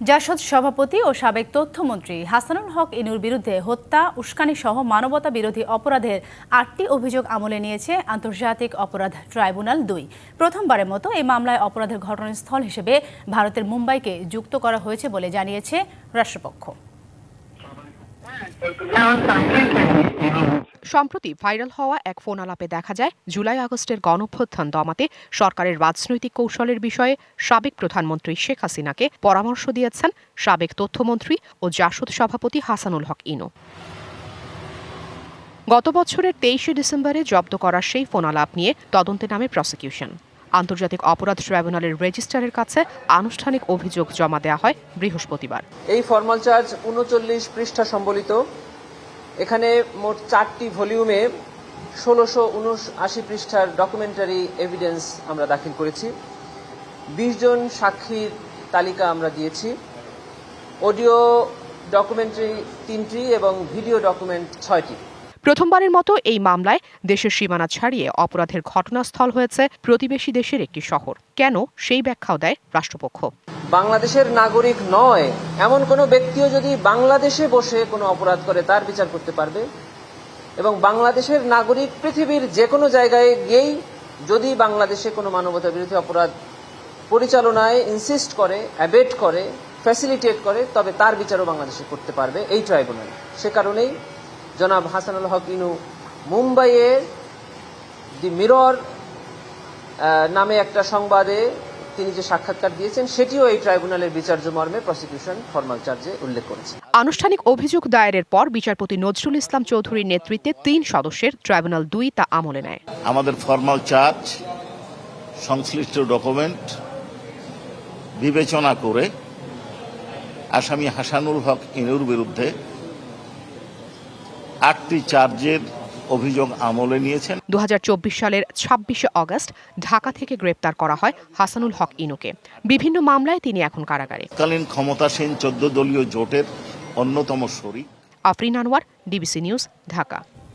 জাসদ সভাপতি ও সাবেক তথ্যমন্ত্রী হাসানুল হক ইনুর বিরুদ্ধে হত্যা উস্কানি সহ মানবতা বিরোধী অপরাধের আটটি অভিযোগ আমলে নিয়েছে আন্তর্জাতিক অপরাধ ট্রাইব্যুনাল দুই। প্রথমবারের মতো এই মামলায় অপরাধের ঘটনাস্থল হিসেবে ভারতের মুম্বাইকে যুক্ত করা হয়েছে বলে জানিয়েছে রাষ্ট্রপক্ষ। সম্প্রতি ভাইরাল হওয়া এক ফোন আলাপে দেখা যায়, জুলাই আগস্টের গণঅভ্যুত্থান দমাতে সরকারের রাজনৈতিক কৌশলের বিষয়ে সাবেক প্রধানমন্ত্রী শেখ হাসিনাকে পরামর্শ দিয়েছেন সাবেক তথ্যমন্ত্রী ও জাসদ সভাপতি হাসানুল হক ইনো। গত বছরের তেইশে ডিসেম্বরে জব্দ করা সেই ফোন আলাপ নিয়ে তদন্তে নামে প্রসিকিউশন। আন্তর্জাতিক অপরাধ ট্রাইব্যুনালের রেজিস্ট্রারের কাছে আনুষ্ঠানিক অভিযোগ জমা দেওয়া হয় বৃহস্পতিবার। এই ফর্মাল চার্জ উনচল্লিশ পৃষ্ঠা সম্বলিত। এখানে মোট চারটি ভলিউমে ষোলোশো উনআশি পৃষ্ঠার ডকুমেন্টারি এভিডেন্স আমরা দাখিল করেছি। বিশ জন সাক্ষীর তালিকা আমরা দিয়েছি। অডিও ডকুমেন্টারি তিনটি এবং ভিডিও ডকুমেন্ট ছয়টি। প্রথমবারের মতো এই মামলায় দেশের সীমানা ছাড়িয়ে অপরাধের ঘটনাস্থল হয়েছে প্রতিবেশী দেশের একটি শহর। কেন সেই ব্যাখ্যাও দেয় রাষ্ট্রপক্ষ। বাংলাদেশের নাগরিক নয়, এমন কোনো ব্যক্তিও যদি বাংলাদেশে বসে কোনো অপরাধ করে, তার বিচার করতে পারবে? এবং বাংলাদেশের নাগরিক পৃথিবীর যে কোনো জায়গায় গিয়েই যদি বাংলাদেশে কোনো মানবতা বিরোধী অপরাধ পরিচালনায় ইনসিস্ট করে অ্যাবেট করে ফ্যাসিলিটেট করে, তবে তার বিচারও বাংলাদেশে করতে পারবে এই ট্রাইব্যুনাল সে কারণেই জনাব হাসানুল হক ইনু মুম্বাইয়ের দি মিরর নামে একটা সংবাদে তিনি যে সাক্ষাৎকার দিয়েছেন সেটিও এই ট্রাইব্যুনালের বিচার্য মর্মে প্রসিকিউশন ফর্মাল চার্জে উল্লেখ করেছে আনুষ্ঠানিক অভিযোগ দায়েরের পর বিচারপতি নজরুল ইসলাম চৌধুরীর নেতৃত্বে তিন সদস্যের ট্রাইব্যুনাল দুই তা আমলে নেয়। আমাদের ফর্মাল চার্জ সংশ্লিষ্ট ডকুমেন্ট বিবেচনা করে আসামি হাসানুল হক ইনুর বিরুদ্ধে আটটি চার্জের অভিযোগ আমলে নিয়েছেন। দু হাজার চব্বিশ সালের ছাব্বিশে অগস্ট ঢাকা থেকে গ্রেপ্তার করা হয় হাসানুল হক ইনুকে। বিভিন্ন মামলায় তিনি এখন কারাগারে। তৎকালীন ক্ষমতাসীন চোদ্দ দলীয় জোটের অন্যতম শরিক। Afrin Anwar DBC news Dhaka.